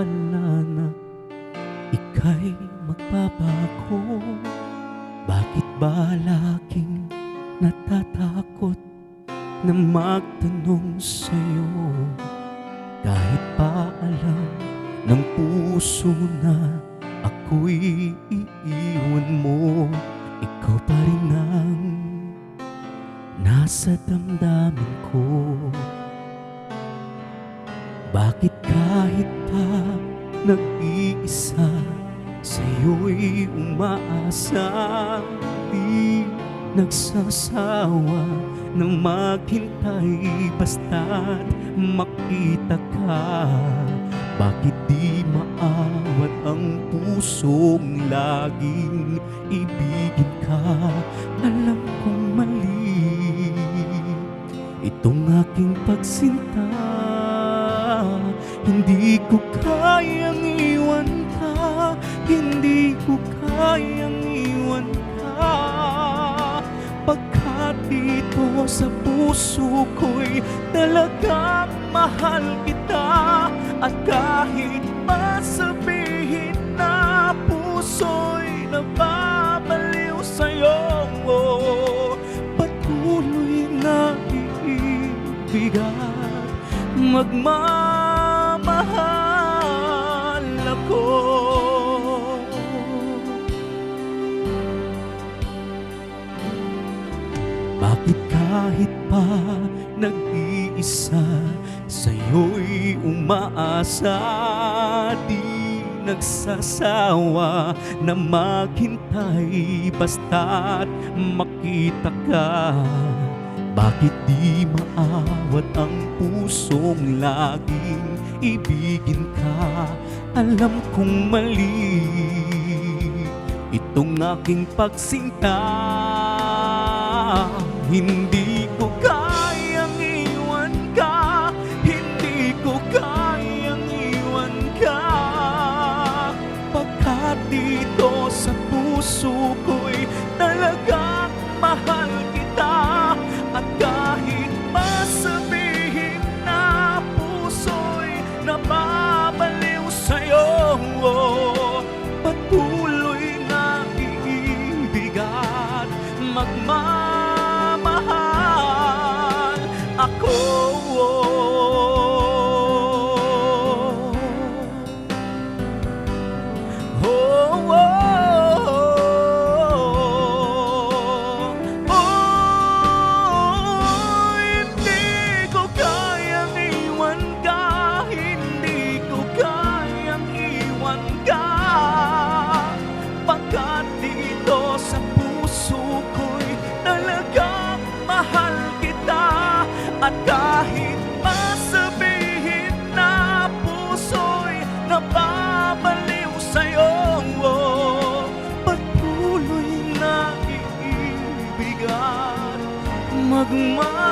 akala na ika'y magbabago Bakit ba laging natatakot na magtanong sa'yo? Kahit pa alam ng puso na ako'y iiwan mo Ikaw pa rin ang nasa damdamin ko. Bakit kahit pa nag-iisa Sa'yo'y umaasa? Di nagsasawa na maghintay Basta't makita ka. Bakit di maawat ang pusong laging ibigin ka? Alam kong mali. Itong aking pagsinta Hindi ko kayang iwan ka. Hindi ko kayang iwan ka. Pagkat dito sa puso ko'y Talagang mahal kita. At kahit masabihin na puso'y Nababaliw sa'yo Patuloy na iibigan Magmamahal Bakit kahit pa nag-iisa Sa'yo'y umaasa? Di nagsasawa na maghintay Basta't makita ka. Bakit di maawat ang pusong laging ibigin ka? Alam kong mali. Itong aking pagsinta Hindi oh, oh. oh. magmahal.